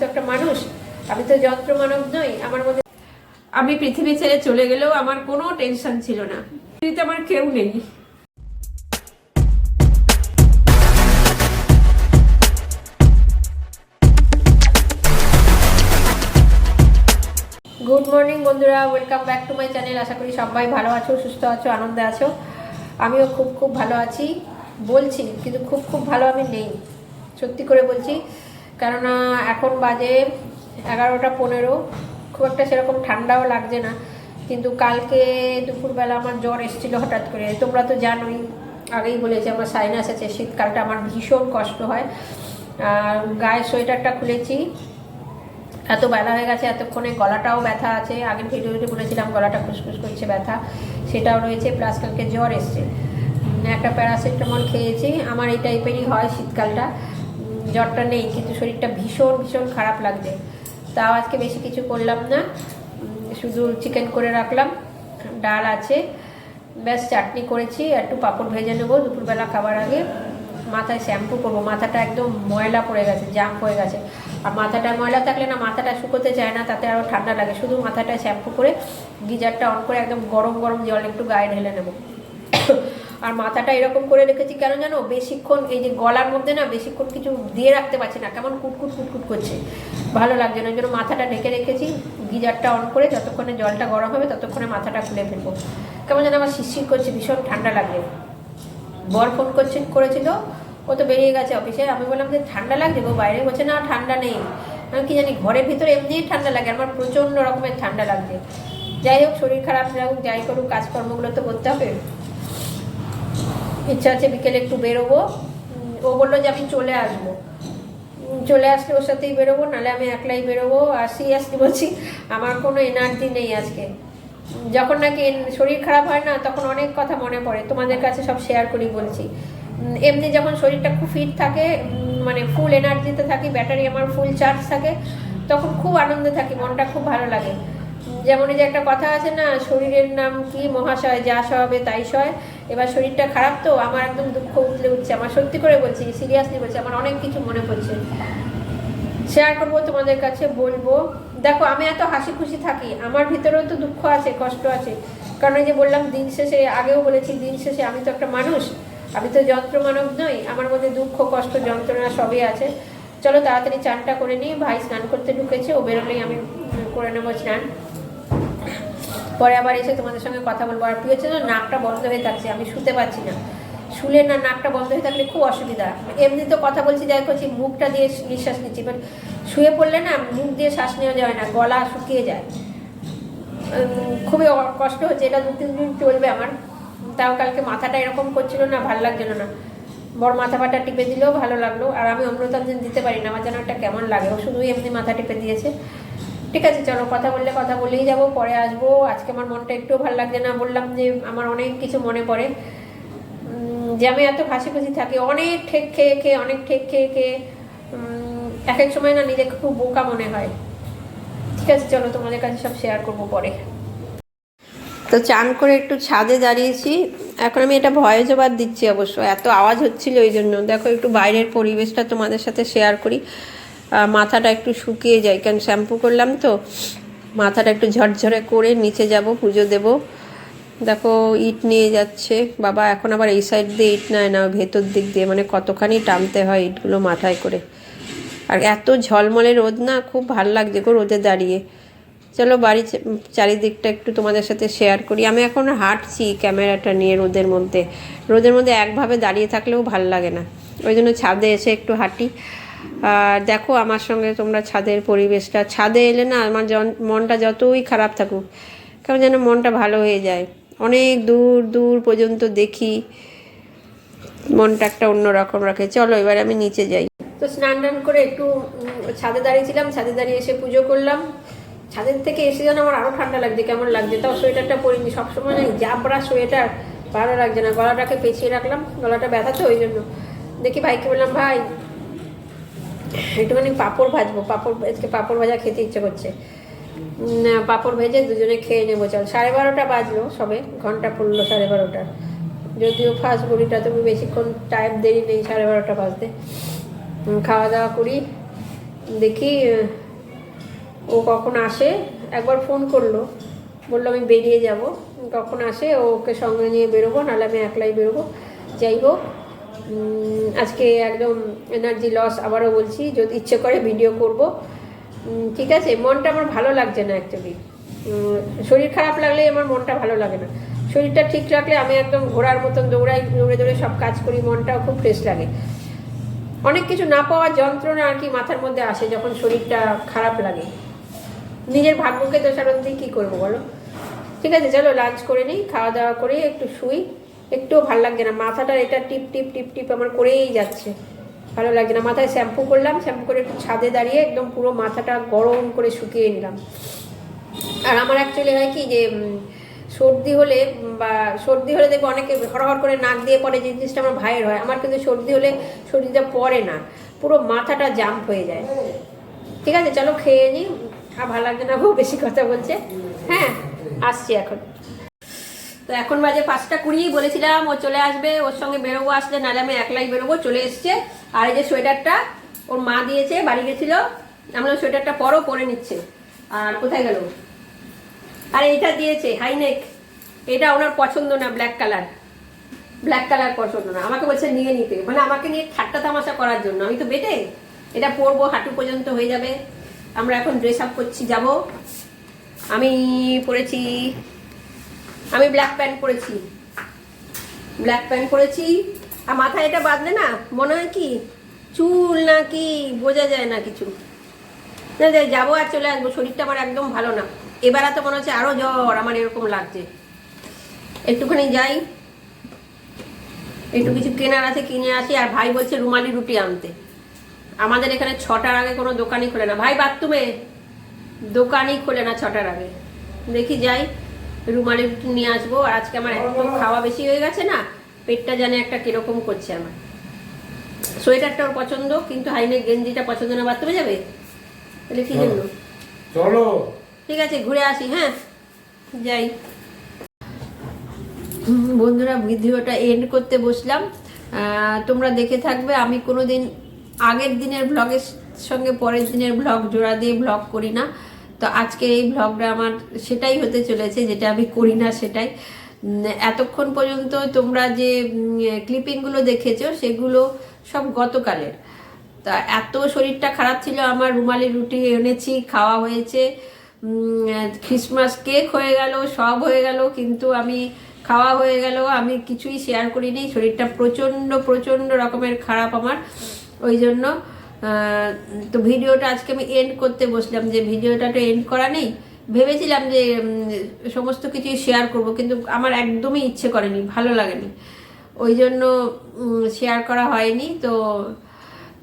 তো একটা মানুষ, আমি তো যন্ত্র মানব নই, আমার মধ্যে আমি পৃথিবী ছেড়ে চলে গেলেও আমার কোনো টেনশন ছিল না। পৃথিবীতে আমার কেউ নেই। গুড মর্নিং বন্ধুরা welcome back to my channel আশা করি সবাই ভালো আছো, সুস্থ আছো, আনন্দে আছো। আমিও খুব খুব ভালো আছি। বলছি, কিন্তু খুব খুব ভালো আমি নেই। সত্যি করে বলছি কেননা এখন বাজে এগারোটা পনেরো। খুব একটা সেরকম ঠান্ডাও লাগছে না। কিন্তু কালকে দুপুরবেলা আমার জ্বর এসেছিল হঠাৎ করে। তোমরা তো জানোই, আগেই বলেছি আমার সাইনাস আছে, শীতকালটা আমার ভীষণ কষ্ট হয়। আর গায়ের সোয়েটারটা খুলেছি। এত বেলা হয়ে গেছে, এতক্ষণে গলাটাও ব্যথা আছে। আগের ভিডিওতে বলেছিলাম গলাটা খুসখুস করছে, ব্যথা। সেটাও রয়েছে প্লাস কালকে জ্বর এসছে। একটা প্যারাসিটামল খেয়েছি। আমার এই টাইপেরই হয় শীতকালটা। জ্বরটা নেই, কিন্তু শরীরটা ভীষণ ভীষণ খারাপ লাগছে। তাও আজকে বেশি কিছু করলাম না। শুধু চিকেন করে রাখলাম। ডাল আছে। ব্যাস, চাটনি করেছি। একটু পাঁপড় ভেজে নেব দুপুরবেলা খাবার আগে। মাথায় শ্যাম্পু করব। মাথাটা একদম ময়লা পড়ে গেছে জাম্প হয়ে গেছে। আর মাথাটা ময়লা থাকলে না, মাথাটা শুকোতে চায় না, তাতে আরও ঠান্ডা লাগে। শুধু মাথাটা শ্যাম্পু করে গিজারটা অন করে একদম গরম গরম জল একটু গায়ে ঢেলে নেব। আর মাথাটা এরকম করে রেখেছি, কেন জানো? বেশিক্ষণ এই যে গলার মধ্যে না বেশিক্ষণ কিছু দিয়ে রাখতে পারছি না, কেমন কুটকুট কুটকুট করছে। ভালো লাগছে না, ওই জন্য মাথাটা ঢেকে রেখেছি, গিজারটা অন করে যতক্ষণে জলটা গরম হবে ততক্ষণে মাথাটা খুলে ফেলব। কেমন যেন আমার শিরশির করছে, ভীষণ ঠান্ডা লাগছে। বর ফোন করছে, করেছিল, ও তো বেরিয়ে গেছে অফিসে, আমি বললাম যে ঠান্ডা লাগছে গো, বাইরে বলছে না, ঠান্ডা নেই। আমি কি জানি, ঘরের ভিতরে এমনিই ঠান্ডা লাগে, আমার প্রচণ্ড রকমের ঠান্ডা লাগছে। যাই হোক, শরীর খারাপ, যাই হোক, যাই করুক, কাজকর্মগুলো তো করতে হবে। ইচ্ছা আছে বিকেলে একটু বেরোবো। ও বলল যে আমি চলে আসব। চলে আসলে ওর সাথেই বেরোবো, নাহলে আমি একলাই বেরোবো। আর সিরিয়াসলি বলছি, আমার কোনো এনার্জি নেই আজকে। যখন নাকি শরীর খারাপ হয় না, তখন অনেক কথা মনে পড়ে। তোমাদের কাছে সব শেয়ার করি বলছি। এমনি যখন শরীরটা খুব ফিট থাকে মানে ফুল এনার্জিতে থাকি ব্যাটারি আমার ফুল চার্জ থাকে, তখন খুব আনন্দে থাকি, মনটা খুব ভালো লাগে। যেমন এই যে একটা কথা আছে না, শরীরের নাম কি, মহাশয় যা সবে তাই সয়। এবার শরীরটা খারাপ তো, আমার একদম দুঃখ উঠলে উঠছে। আমার সত্যি করে বলছি সিরিয়াসলি বলছি, আমার অনেক কিছু মনে পড়ছে। শেয়ার করব তোমাদের কাছে, বলব। দেখো, আমি এত হাসি খুশি থাকি, আমার ভিতরেও তো দুঃখ আছে, কষ্ট আছে। কারণ এই যে বললাম, দিন শেষে, আগেও বলেছি, দিন শেষে আমি তো একটা মানুষ। আমি তো যন্ত্র মানব নই, আমার মধ্যে দুঃখ, কষ্ট, যন্ত্রণা সবই আছে। চলো, তাড়াতাড়ি চানটা করে নিই, ভাই স্নান করতে ঢুকেছে, ও বেরোলেই আমি করে নেব স্নান। পরে আবার এসে তোমাদের সঙ্গে কথা বলব। আর প্রিয় ছিল নাকটা বন্ধ হয়ে থাকছে, আমি শুতে পারছি না। শুলে না নাকটা বন্ধ হয়ে থাকলে খুব অসুবিধা। এমনি তো কথা বলছি, যাই করছি মুখটা দিয়ে নিঃশ্বাস নিচ্ছি। বাট শুয়ে পড়লে না মুখ দিয়ে শ্বাস নেওয়া যায় না, গলা শুকিয়ে যায়। খুবই কষ্ট হচ্ছে, এটা দু তিন দিন চলবে আমার। তাও কালকে মাথাটা এরকম করছিল না, ভালো লাগছিল না। বড় মাথা ফাটা টিপে দিলেও ভালো লাগল। আর আমি অমৃতাঞ্জন দিতে পারি না, আমার যেন একটা কেমন লাগে। ও শুধু এমনি মাথা টিপে দিয়েছে। ঠিক আছে, চলো কথা বললে কথা বলেই যাব, পরে আসব। আজকে আমার মনটা একটু ভালো লাগছে না, বললাম যে আমার অনেক কিছু মনে পড়ে। যে আমি এত হাসি খুশি থাকি, অনেক ঠেক খেয়ে খেয়ে, অনেক ঠেক খেয়ে খেয়ে এক এক সময় না নিজেকে খুব বোকা মনে হয়। ঠিক আছে, চলো তোমাদের কাছে সব শেয়ার করব পরে। তো চান করে একটু ছাদে দাঁড়িয়েছি। এখন আমি এটা ভয়েস ওভার দিচ্ছি অবশ্য, এত আওয়াজ হচ্ছিল ওই জন্য। দেখো একটু বাইরের পরিবেশটা তোমাদের সাথে শেয়ার করি। মাথাটা একটু শুকিয়ে যায়। কারণ শ্যাম্পু করলাম তো, মাথাটা একটু ঝরঝরে করে নিচে যাব, পুজো দেব। দেখো, ইট নিয়ে যাচ্ছে। বাবা, এখন আবার এই সাইড দিয়ে ইট নেয় না, ভেতর দিক দিয়ে। মানে কতখানি টানতে হয় ইটগুলো মাথায় করে। আর এত ঝলমলে রোদ না, খুব ভালো লাগছে গো রোদে দাঁড়িয়ে। চলো বাড়ি চারিদিকটা একটু তোমাদের সাথে শেয়ার করি। আমি এখন হাঁটছি ক্যামেরাটা নিয়ে রোদের মধ্যে। রোদের মধ্যে একভাবে দাঁড়িয়ে থাকলেও ভালো লাগে না। ওই জন্য ছাদে এসে একটু হাঁটি। আর দেখো আমার সঙ্গে তোমরা ছাদের পরিবেশটা, ছাদে এলে না আমার মনটা যতই খারাপ থাকুক, কেমন যেন মনটা ভালো হয়ে যায়। অনেক দূর দূর পর্যন্ত দেখি মনটা একটা অন্যরকম রাখে। চলো এবার আমি নিচে যাই। তো স্নান টান করে একটু ছাদে দাঁড়িয়েছিলাম, ছাদে দাঁড়িয়ে এসে পুজো করলাম। ছাদের থেকে এসে যেন আমার আরও ঠান্ডা লাগছে, কেমন লাগছে? তাও সোয়েটারটা পরিনি, সবসময় না জাবরা সোয়েটার, ভালো লাগছে না। গলাটাকে পেঁচিয়ে রাখলাম, গলাটা ব্যথা তো ওই জন্য। দেখি ভাইকে বললাম, ভাই একটুখানি পাঁপড় ভাজবো, পাঁপড় আজকে পাঁপড় ভাজা খেতে ইচ্ছে করছে। পাঁপড় ভেজে দুজনে খেয়ে নেব, চল। সাড়ে বারোটা বাজলো সবে, ঘণ্টা পড়ল সাড়ে বারোটা যদিও ফার্স্ট ঘড়িটা তুমি বেশিক্ষণ টাইম দেরি নেই, সাড়ে বারোটা বাজতে। খাওয়া দাওয়া করি, দেখি ও কখন আসে। একবার ফোন করল, বলল আমি বেরিয়ে যাব। কখন আসে, ওকে সঙ্গে নিয়ে বেরোবো, নাহলে আমি একলাই বেরোবো। যাই হোক আজকে একদম এনার্জি লস আবারও বলছি, যদি ইচ্ছে করে ভিডিও করব। ঠিক আছে, মনটা আমার ভালো লাগছে না অ্যাকচুয়ালি শরীর খারাপ লাগলে আমার মনটা ভালো লাগে না। শরীরটা ঠিক রাখলে আমি একদম ঘোড়ার মতন দৌড়াই, দৌড়ে দৌড়ে সব কাজ করি, মনটাও খুব ফ্রেশ লাগে। অনেক কিছু না পাওয়ার যন্ত্রণা আর কি মাথার মধ্যে আসে যখন শরীরটা খারাপ লাগে। নিজের ভাগ্যকে দোষারোপ দিয়ে কী করব বলো? ঠিক আছে, চলো লাঞ্চ করে নিই, খাওয়া দাওয়া করে একটু শুই। একটুও ভালো লাগছে না। মাথাটা এটা টিপ টিপ টিপ টিপ আমার করেই যাচ্ছে। ভালো লাগছে না। মাথায় শ্যাম্পু করলাম, শ্যাম্পু করে একটু ছাদে দাঁড়িয়ে একদম পুরো মাথাটা গরম করে শুকিয়ে নিলাম। আর আমার অ্যাকচুয়ালি হয় কি যে সর্দি হলে বা সর্দি হলে দেখব অনেকে হরহর করে নাক দিয়ে পড়ে, যে জিনিসটা আমার ভাইয়ের হয়। আমার কিন্তু সর্দি হলে সর্দিটা পড়ে না। পুরো মাথাটা জাম্প হয়ে যায়। ঠিক আছে, চলো খেয়ে নিই আর ভালো লাগছে না খুব বেশি কথা বলছে। হ্যাঁ আসছি এখন। তো এখন বাজে পাঁচটা কুড়ি, বলেছিলাম ও চলে আসবে, ওর সঙ্গে বেরোবো আসলে, নাহলে আমি একলাই বেরোবো, চলে এসছে। আর এই যে সোয়েটারটা ওর মা দিয়েছে, বাড়ি গেছিল, আমরা সোয়েটারটা পরও পরে নিচ্ছে। আর কোথায় গেল? আর এইটা দিয়েছে হাইনেক এটা ওনার পছন্দ না, ব্ল্যাক কালার। ব্ল্যাক কালার পছন্দ না। আমাকে বলছে নিয়ে নিতে। মানে আমাকে নিয়ে ঠাট্টা তামাশা করার জন্য। আমি তো বেটে। এটা পরবো, হাঁটু পর্যন্ত হয়ে যাবে। আমরা এখন ড্রেস আপ করছি, যাব। আমি পরেছি আমি ব্ল্যাক প্যান্ট পরেছি। ব্ল্যাক প্যান্ট পরেছি। আর মাথায় এটা বাঁধলে না, মনে হয় কি, চুল না কি বোঝা যায় না কিছু। না যাব আর চলে আসব, শরীরটা আমার একদম ভালো না। এবার তো মনে হচ্ছে আরও জ্বর, আমার এরকম লাগছে। একটুখানি যাই, একটু কিছু কেনার আছে, কিনে আসি। আর ভাই বলছে রুমালি রুটি আনতে। আমাদের এখানে ছটার আগে কোনো দোকানই খোলে না। ভাই, বাথরুমে দোকানই খোলে না ছটার আগে। দেখি যাই। রুমালি রুটি নিয়ে আসব আর আজকে আমার একদম খাওয়া বেশি হয়ে গেছে না পেটটা জানে একটা কীরকম করছে আমার। সোয়েটারটা ওর পছন্দ কিন্তু হাইনেক গেঞ্জিটা পছন্দ না বাথরুমে যাবে? তাহলে কি জন্য? চলো। ঠিক আছে ঘুরে আসি হ্যাঁ? যাই। বন্ধুরা ভিডিওটা এন্ড করতে বসলাম। আহ, তোমরা দেখে থাকবে আমি কোনো দিন আগের দিনের ব্লগের সঙ্গে পরের দিনের ব্লগ জোড়া দিয়ে ব্লগ করি না। তো আজকে এই ব্লগটা আমার সেটাই হতে চলেছে যেটা আমি করি না সেটাই। এতক্ষণ পর্যন্ত তোমরা যে ক্লিপিংগুলো দেখেছ সেগুলো সব গতকালের। তা এত শরীরটা খারাপ ছিল আমার রুমালি রুটি এনেছি খাওয়া হয়েছে। উম, ক্রিসমাস কেক হয়ে গেল সব হয়ে গেল কিন্তু আমি খাওয়া হয়ে গেল আমি কিছুই শেয়ার করিনি। শরীরটা প্রচণ্ড প্রচণ্ড রকমের খারাপ আমার। ওই জন্য তো ভিডিওটা আজকে আমি এন্ড করতে বসলাম যে ভিডিওটা তো এন্ড করা নেই। ভেবেছিলাম যে সমস্ত কিছুই শেয়ার করব, কিন্তু আমার একদমই ইচ্ছে করেনি, ভালো লাগেনি। ওই জন্য শেয়ার করা হয়নি। তো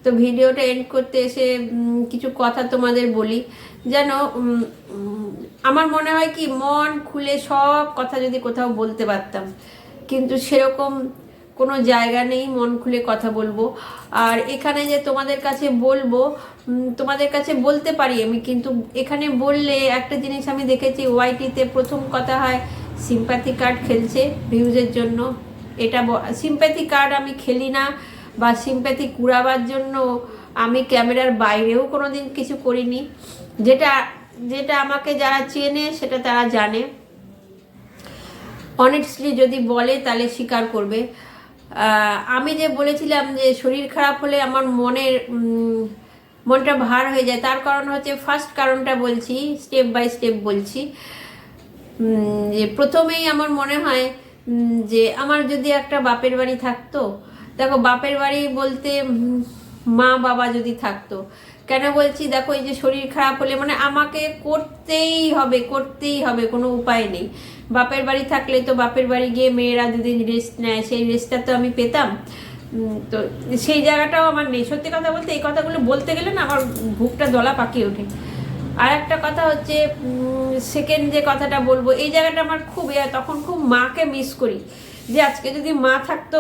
তো ভিডিওটা এন্ড করতে এসে কিছু কথা তোমাদের বলি। যেন আমার মনে হয় কি, মন খুলে সব কথা যদি কোথাও বলতে পারতাম, কিন্তু সেরকম কোনো জায়গা নেই, মন খুলে কথা বলব। আর এখানে যে তোমাদের কাছে বলব তোমাদের কাছে বলতে পারি আমি, কিন্তু এখানে বললে একটা জিনিস আমি দেখেছি, ওয়াইটিতে প্রথম কথা হয় সিম্প্যাথি কার্ড খেলছে ভিউজের জন্য। এটা সিম্প্যাথি কার্ড আমি খেলি না বা সিম্প্যাথি কুড়াবার জন্য আমি ক্যামেরার বাইরেও কোনো দিন কিছু করিনি। যেটা যেটা আমাকে যারা চেনে, সেটা তারা জানে। অনেস্টলি যদি বলে, তাহলে স্বীকার করবে। আমি যে বলেছিলাম যে শরীর খারাপ হলে আমার মনের মনটা ভার হয়ে যায়, তার কারণ হচ্ছে ফার্স্ট কারণটা বলছি স্টেপ বাই স্টেপ বলছি যে প্রথমেই আমার মনে হয় যে আমার যদি একটা বাপের বাড়ি থাকতো, দেখো বাপের বাড়ি বলতে মা বাবা যদি থাকতো, কেন বলছি দেখো এই যে শরীর খারাপ হলে মানে আমাকে করতেই হবে করতেই হবে, কোনো উপায় নেই। বাপের বাড়ি থাকলে তো বাপের বাড়ি গিয়ে মেয়েরা দুদিন রেস্ট নেয়, সেই রেস্টটা তো আমি পেতাম। তো সেই জায়গাটাও আমার নেই। সত্যি কথা বলতে এই কথাগুলো বলতে গেলে না আমার বুকটা দলা পাকিয়ে ওঠে। আর একটা কথা হচ্ছে সেকেন্ড যে কথাটা বলব, এই জায়গাটা আমার খুব তখন খুব মাকে মিস করি। যে আজকে যদি মা থাকতো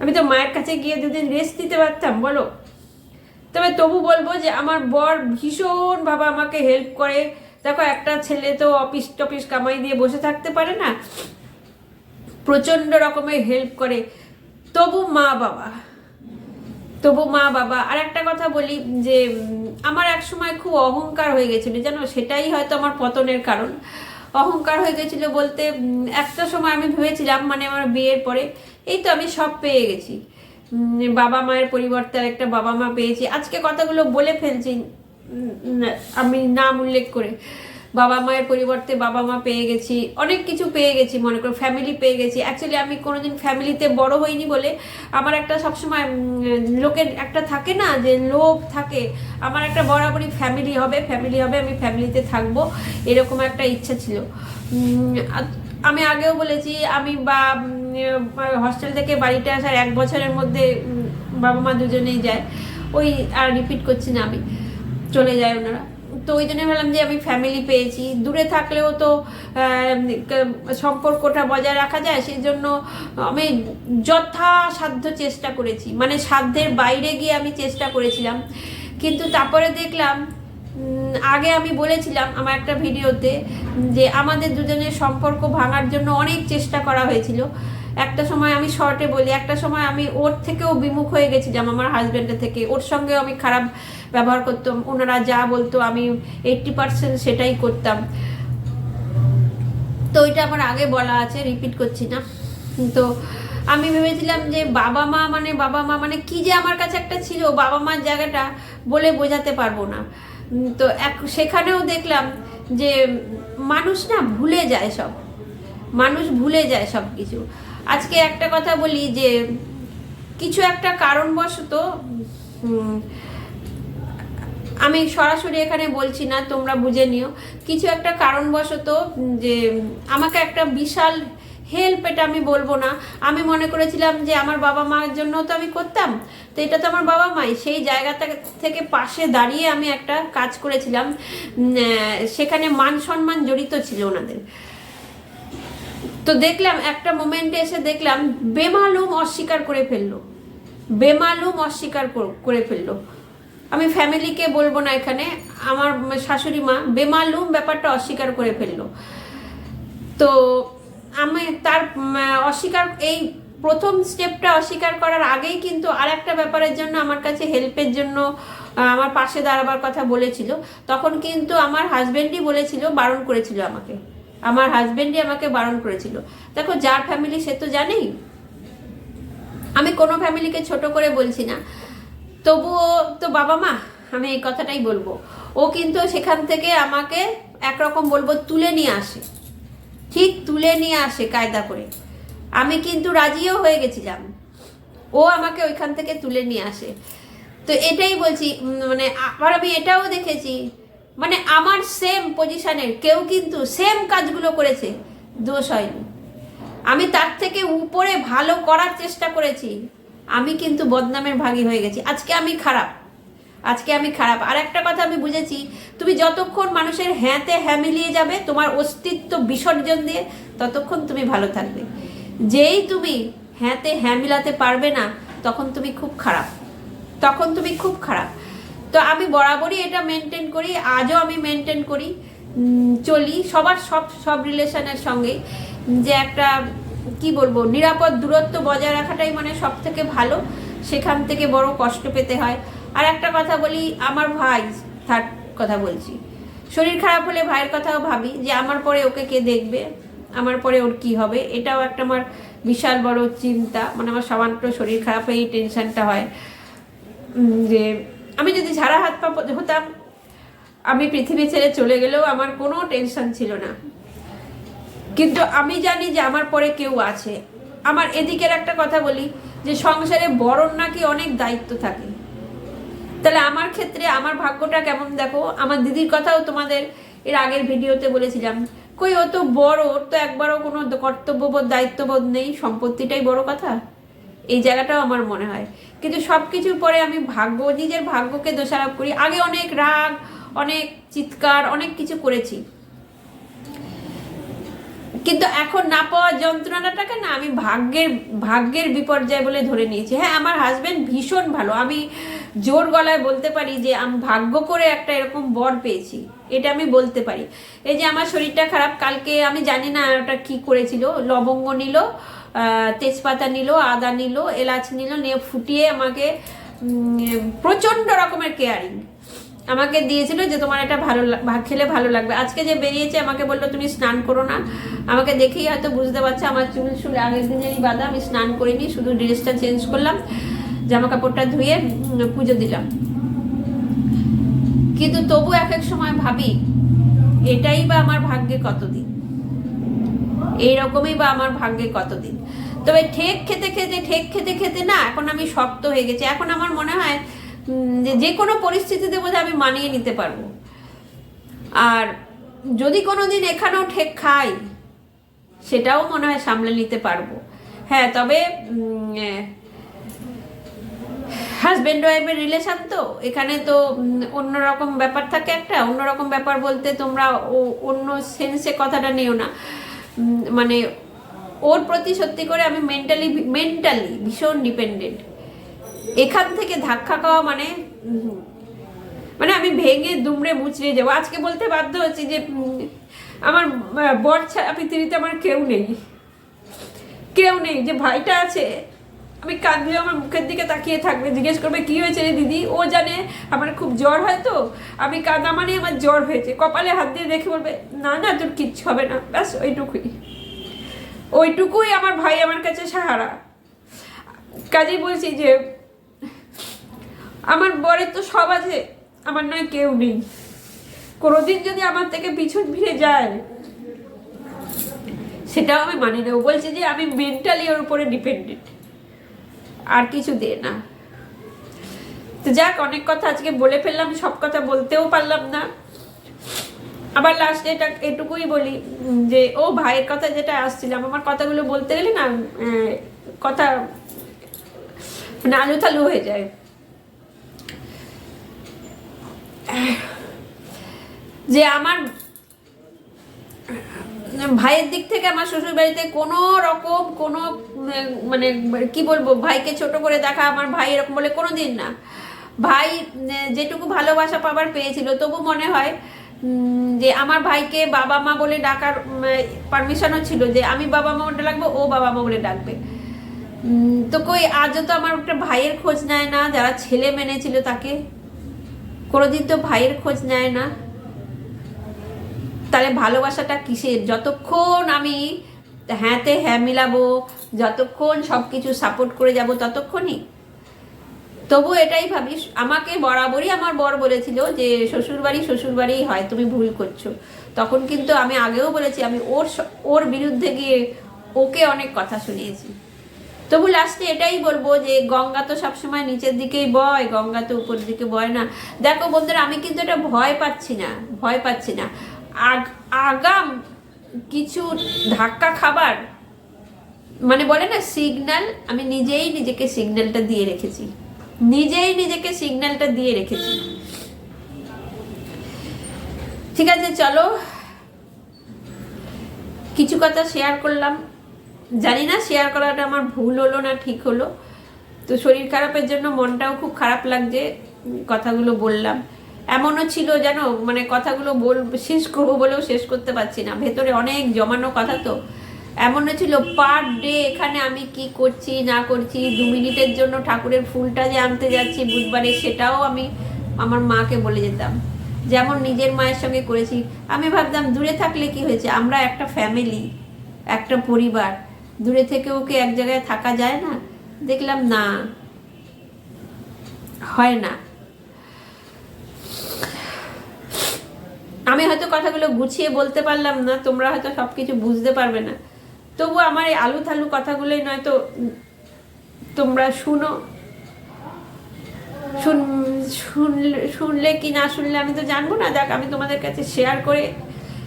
আমি তো মায়ের কাছে গিয়ে দুদিন রেস্ট দিতে পারতাম, বলো। তবে তবু বলব যে আমার বর ভীষণভাবে আমাকে হেল্প করে। দেখো, একটা ছেলে তো অফিস টফিস কামাই দিয়ে বসে থাকতে পারে না, প্রচণ্ড রকমের হেল্প করে। তবু মা বাবা, তবু মা বাবা। আর একটা কথা বলি যে আমার এক সময় খুব অহংকার হয়ে গেছিল, জানো, সেটাই হয়তো আমার পতনের কারণ। অহংকার হয়ে গেছিল বলতে একটা সময় আমি ভেবেছিলাম মানে আমার বিয়ের পরে, এই তো আমি সব পেয়ে গেছি। বাবা মায়ের পরিবর্তে আর একটা বাবা মা পেয়েছি। আজকে কথাগুলো বলে ফেলছি। আমি নাম উল্লেখ করে বাবা মায়ের পরিবর্তে বাবা মা পেয়ে গেছি, অনেক কিছু পেয়ে গেছি, মনে করো ফ্যামিলি পেয়ে গেছি। অ্যাকচুয়ালি আমি কোনোদিন ফ্যামিলিতে বড় হইনি বলে আমার একটা সবসময় লোকের একটা থাকে না যে লোভ থাকে, আমার একটা বরাবরই ফ্যামিলি হবে ফ্যামিলি হবে, আমি ফ্যামিলিতে থাকব, এরকম একটা ইচ্ছা ছিল। আমি আগেও বলেছি, আমি বা হস্টেল থেকে বাড়িতে আসার এক বছরের মধ্যে বাবা মা দুজনেই যায়, ওই আর রিপিট করছি না আমি। চলে যায় ওনারা। তো ওই জন্য ভাবলাম যে আমি ফ্যামিলি পেয়েছি। দূরে থাকলেও তো সম্পর্কটা বজায় রাখা যায় সেই জন্য আমি যথাসাধ্য চেষ্টা করেছি। মানে সাধ্যের বাইরে গিয়ে আমি চেষ্টা করেছিলাম। কিন্তু তারপরে দেখলাম আগে আমি বলেছিলাম আমার একটা ভিডিওতে যে আমাদের দুজনের সম্পর্ক ভাঙার জন্য অনেক চেষ্টা করা হয়েছিল। একটা সময় আমি শর্টে বলি, একটা সময় আমি ওর থেকেও বিমুখ হয়ে গেছিলাম, আমার হাজব্যান্ডের থেকে। ওর সঙ্গেও আমি খারাপ ব্যবহার করতাম, ওনারা যা বলতো আমি এইট্টি পার্সেন্ট সেটাই করতাম। তো ওইটা আমার আগে বলা আছে রিপিট করছি না। তো আমি ভেবেছিলাম যে বাবা মা মানে বাবা মা মানে কি যে আমার কাছে একটা ছিল, বাবা মার জায়গাটা বলে বোঝাতে পারব না। তো এক, সেখানেও দেখলাম যে মানুষ না ভুলে যায় সব। মানুষ ভুলে যায় সব কিছু আজকে একটা কথা বলি যে, কিছু একটা কারণবশত আমি সরাসরি এখানে বলছি না, তোমরা বুঝে নিও। কিছু একটা কারণবশত যে, আমাকে একটা বিশাল হেল্প এটা আমি বলব না। আমি মনে করেছিলাম যে, আমার বাবা মার জন্য তো আমি করতাম, তো এটা তো আমার বাবা মাই। সেই জায়গাটা থেকে পাশে দাঁড়িয়ে আমি একটা কাজ করেছিলাম সেখানে মান সম্মান জড়িত ছিল ওনাদের। তো দেখলাম, একটা মোমেন্টে এসে দেখলাম, বেমালুম অস্বীকার করে ফেলল। বেমালুম অস্বীকার করে ফেলল। আমি ফ্যামিলিকে বলব না এখানে, আমার শাশুড়ি মা বেমালুম ব্যাপারটা অস্বীকার করে ফেলল। তো আমি তার অস্বীকার, এই প্রথম স্টেপটা অস্বীকার করার আগেই কিন্তু আর একটা ব্যাপারের জন্য আমার কাছে হেল্পের জন্য আমার পাশে দাঁড়াবার কথা বলেছিল। তখন কিন্তু আমার হাজব্যান্ডই বলেছিল, বারণ করেছিল আমাকে। আমার হাজবেন্ডই আমাকে বারণ করেছিল। দেখো, যার ফ্যামিলি সে তো জানেই। আমি কোনো ফ্যামিলিকে ছোট করে বলছি না। তবুও তো বাবা মা, আমি এই কথাটাই বলব। ও কিন্তু সেখান থেকে আমাকে একরকম বলব, তুলে নিয়ে আসে। ঠিক তুলে নিয়ে আসে কায়দা করে। আমি কিন্তু রাজিও হয়ে গেছিলাম। ও আমাকে ওইখান থেকে তুলে নিয়ে আসে। তো এটাই বলছি মানে আবার আমি এটাও দেখেছি মানে আমার সেম পজিশনের কেউ কিন্তু সেম কাজগুলো করেছে, দোষ হয়নি। আমি তার থেকে উপরে ভালো করার চেষ্টা করেছি, আমি কিন্তু বদনামের ভাগী হয়ে গেছি। আজকে আমি খারাপ, আজকে আমি খারাপ। আর একটা কথা আমি বুঝেছি, তুমি যতক্ষণ মানুষের হ্যাঁতে হ্যাঁ মিলিয়ে যাবে, তোমার অস্তিত্ব বিসর্জন দিয়ে ততক্ষণ তুমি ভালো থাকবে। যেই তুমি হ্যাঁতে হ্যাঁ মিলাতে পারবে না, তখন তুমি খুব খারাপ, তখন তুমি খুব খারাপ। তো আমি বরাবরই এটা মেনটেন করি, আজও আমি মেনটেন করি চলি, সবার সব সব রিলেশনের সঙ্গে। যে একটা, কি বলব, নিরাপদ দূরত্ব বজায় রাখাটাই মানে সব থেকে ভালো, সেখান থেকে বড় কষ্ট পেতে হয়। আর একটা কথা বলি, আমার ভাই থার্ড কথা বলছি। শরীর খারাপ হলে ভাইয়ের কথাও ভাবি, যে আমার পরে ওকে কে দেখবে, আমার পরে ওর কি হবে, এটাও একটা আমার বিশাল বড় চিন্তা। মানে আমার সামান্য শরীর খারাপ হয়ে এই টেনশনটা হয়। যে আমি যদি ঝাড়া হাত পা হতাম, আমি পৃথিবী ছেড়ে চলে গেলেও আমার কোনো টেনশন ছিল না। কিন্তু আমি জানি যে আমার পরে কেউ আছে। আমার এদিকের একটা কথা বলি, যে সংসারে বড়র নাকি অনেক দায়িত্ব থাকে। তাহলে আমার ক্ষেত্রে আমার ভাগ্যটা কেমন? দেখো, আমার দিদির কথাও তোমাদের এর আগের ভিডিওতে বলেছিলাম। কই, ও তো বড়, ওর তো একবারও কোনো কর্তব্যবোধ, দায়িত্ববোধ নেই। সম্পত্তিটাই বড় কথা। এই জায়গাটাও আমার মনে হয়। কিন্তু সব কিছুর পরে আমি ভাগ্য, নিজের ভাগ্যকে দোষারোপ করি। আগে অনেক রাগ, অনেক চিৎকার, অনেক কিছু করেছি। কিন্তু এখন না পাওয়া যন্ত্রণাটাকে না আমি ভাগ্যের ভাগ্যের বিপর্যয় বলে ধরে নিয়েছি। হ্যাঁ আমার হাজবেন্ড ভীষণ ভালো। আমি জোর গলায় বলতে পারি যে, আমি ভাগ্য করে একটা এরকম বর পেয়েছি। এটা আমি বলতে পারি। এই যে আমার শরীরটা খারাপ, কালকে আমি জানি না ওটা কি করেছিল, লবঙ্গ নিল তেজপাতা নিল, আদা নিল, এলাচ নিল, নিয়ে ফুটিয়ে আমাকে প্রচণ্ড রকমের কেয়ারিং আমাকে দিয়েছিল যে তোমার এটা ভালো খেলে ভালো লাগবে। আজকে যে বেরিয়েছে আমাকে বলল, তুমি স্নান করো না। আমাকে দেখেই হয়তো বুঝতে পারছ, আমার চুল চুল আগের দিনেরই বাঁধা, আমি স্নান করিনি, শুধু ড্রেসটা চেঞ্জ করলাম জামা কাপড়টা ধুয়ে পুজো দিলাম। কিন্তু তবু এক এক সময় ভাবি, এটাই বা আমার ভাগ্যে কতদিন? এইরকমই বা আমার ভাগ্যে কতদিন? তবে ঠেক খেতে খেতে, ঠেক খেতে খেতে না এখন আমি শক্ত হয়ে গেছি। এখন আমার মনে হয় যে কোনো পরিস্থিতিতে বোধহয় আমি মানিয়ে নিতে পারব। আর যদি কোনো দিন এখানেও ঠেক খাই, সেটাও মনে হয় সামলে নিতে পারব। হ্যাঁ তবে হাজব্যান্ড ওয়াইফের রিলেশন তো, এখানে তো অন্যরকম ব্যাপার থাকে একটা। অন্যরকম ব্যাপার বলতে তোমরা অন্য সেন্সে কথাটা নিও না। মানে ওর প্রতি সত্যি করে আমি মেন্টালি মেন্টালি ভীষণ ডিপেন্ডেন্ট এখান থেকে ধাক্কা খাওয়া মানে মানে আমি ভেঙে দুমড়ে মুচড়ে যাব। আজকে বলতে বাধ্য হচ্ছি যে আমার বর ছাড়া পৃথিবীতে আমার কেউ নেই। কেউ নেই, যে ভাইটা আছে আমি কাঁদলে আমার মুখের দিকে তাকিয়ে থাকবে জিজ্ঞেস করবে, কি হয়েছে রে দিদি? ও জানে আমার খুব জ্বর হয় তো। আমি কাঁদা মানে আমার জ্বর হয়েছে। কপালে হাত দিয়ে দেখে বলবে, না না, তোর কিচ্ছু হবে না। ব্যাস, ওইটুকুই। ওইটুকুই আমার ভাই আমার কাছে সাহারা। কাজেই বলছি যে, আমার বরের তো সব আছে, আমার নয় কেউ নেই। কোনোদিন যদি আমার থেকে পিছন ফিরে যায়, সেটাও আমি মানি না। ও বলছে যে, আমি মেন্টালি ওর উপরে ডিপেন্ডেন্ট আর কিছু দে না। তো যাক, অনেক কথা আজকে বলে ফেললাম, সব কথা বলতেও পারলাম না। আবার লাস্টে এটা এটুকুই বলি যে, ও ভাইয়ের কথা যেটা আসছিলাম, আমার কথাগুলো বলতে গেলে না কথা মানে আলু থালু হয়ে যায়। যে আমার ভাইয়ের দিক থেকে আমার শ্বশুর বাড়িতে কোনো রকম কোনো মানে কি বলব, ভাইকে ছোট করে দেখা আমার ভাই এরকম বলে কোনো দিন না। ভাই, যেটুকু ভালোবাসা পাবার পেয়েছিল, তবু মনে হয় যে আমার ভাইকে বাবা মা বলে ডাকার পারমিশনও ছিল যে আমি বাবা মা বলে ডাকবো, ও বাবা মা বলে ডাকবে। তো কই, আজও তো আমার একটা ভাইয়ের খোঁজ নেয় না, যারা ছেলে মেনেছিল তাকে। কোনোদিন তো ভাইয়ের খোঁজ নেয় না। তাহলে ভালোবাসাটা কিসের? যতক্ষণ আমি হ্যাঁতে হ্যাঁ মিলাবো, যতক্ষণ সব কিছু সাপোর্ট করে যাব, ততক্ষণই। তবু এটাই ভাবিস আমাকে বরাবরই আমার বর বলেছিল যে, শ্বশুরবাড়ি, শ্বশুরবাড়িই হয়, তুমি ভুল করছ। তখন কিন্তু আমি আগেও বলেছি, আমি ওর ওর বিরুদ্ধে গিয়ে ওকে অনেক কথা শুনিয়েছি। তবু লাস্টে এটাই বলব যে, গঙ্গা তো সবসময় নিচের দিকেই বয়, গঙ্গা তো উপর দিকে বয় না। দেখো বন্ধুরা, আমি কিন্তু এটা ভয় পাচ্ছি না, ভয় পাচ্ছি না। আগাম কিছু ধাক্কা খাবার? মানে বলে না সিগন্যাল আমি নিজেই নিজেকে সিগন্যালটা দিয়ে রেখেছি। নিজেই নিজেকে সিগন্যালটা দিয়ে রেখেছি। ঠিক আছে, চলো। কিছু কথা শেয়ার করলাম। জানি না শেয়ার করাটা আমার ভুল হলো না ঠিক হলো। তো শরীর খারাপের জন্য মনটাও খুব খারাপ লাগছে। কথাগুলো বললাম। এমনও ছিল যেন মানে কথাগুলো বল, শেষ করব বলেও শেষ করতে পারছি না। ভেতরে অনেক জমানো কথা তো। এমনও ছিল পার ডে এখানে আমি কি করছি, না করছি, দু মিনিটের জন্য ঠাকুরের ফুলটা যে আনতে যাচ্ছি বুধবারে, সেটাও আমি আমার মাকে বলে যেতাম। যেমন নিজের মায়ের সঙ্গে করেছি। আমি ভাবতাম, দূরে থাকলে কি হয়েছে? আমরা একটা ফ্যামিলি একটা পরিবার। দূরে থেকে ওকে এক জায়গায় থাকা যায় না? দেখলাম না, হয় না। আমি হয়তো কথাগুলো গুছিয়ে বলতে পারলাম না, তোমরা হয়তো সব কিছু বুঝতে পারবে না। তবু আমার এই আলু থালু কথাগুলোই নয়তো তোমরা শুনো। শুন, শুনলে কি না শুনলে আমি তো জানব না। দেখ আমি তোমাদের কাছে শেয়ার করে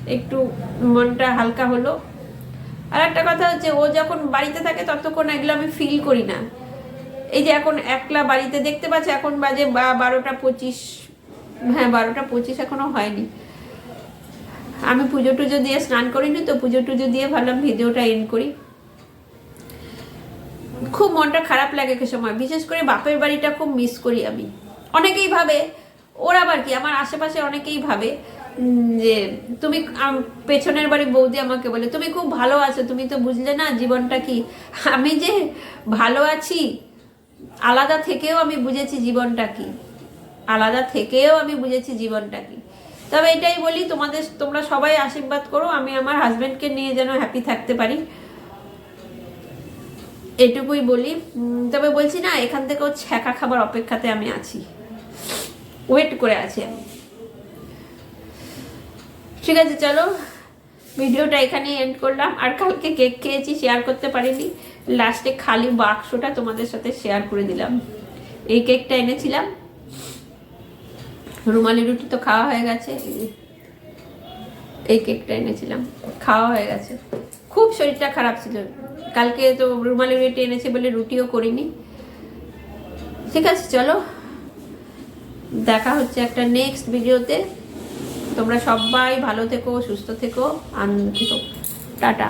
একটু মনটা হালকা হলো। আর একটা কথা হচ্ছে, ও যখন বাড়িতে থাকে ততক্ষণ এগুলো আমি ফিল করি না। এই যে এখন একলা বাড়িতে দেখতে পাচ্ছি, এখন বাজে বা- বারোটা পঁচিশ হ্যাঁ বারোটা পঁচিশ এখনও হয়নি। আমি পুজো টুজো দিয়ে স্নান করিনি তো পুজো টুজো দিয়ে ভাবলাম ভিডিওটা এন্ড করি। খুব মনটা খারাপ লাগে সে সময়, বিশেষ করে বাপের বাড়িটা খুব মিস করি আমি। অনেকেই ভাবে, ওরা আবার কি? আমার আশেপাশে অনেকেই ভাবে যে তুমি পেছনের বাড়ি বৌদি আমাকে বলে, তুমি খুব ভালো আছো, তুমি তো বুঝলে না জীবনটা কি? আমি যে ভালো আছি, আলাদা থেকেও আমি বুঝেছি জীবনটা কি? আলাদা থেকেও আমি বুঝেছি জীবনটা কি? তবে এটাই বলি, তোমাদের, তোমরা সবাই আশীর্বাদ করো, আমি আমার হাজব্যান্ডকে নিয়ে যেন হ্যাপি থাকতে পারি। এটুকুই বলি। তবে বলছি না, এখান থেকেও ছ্যাঁকা খাবার অপেক্ষাতে আমি আছি। ওয়েট করে আছি আমি। ঠিক আছে, চলো। ভিডিওটা এখানেই এন্ড করলাম। আর কালকে কেক খেয়েছি শেয়ার করতে পারিনি। লাস্টে খালি বাক্সটা তোমাদের সাথে শেয়ার করে দিলাম। এই কেকটা এনেছিলাম। রুমালি রুটি তো খাওয়া হয়ে গেছে। এই কেকটা এনেছিলাম, খাওয়া হয়ে গেছে। খুব শরীরটা খারাপ ছিল। কালকে তো রুমালি রুটি এনেছে বলে রুটিও করিনি। ঠিক আছে, চলো। দেখা হচ্ছে একটা নেক্সট ভিডিওতে তোমরা সবাই ভালো থেকো, সুস্থ থেকো। আনন্দ থেকো। টাটা।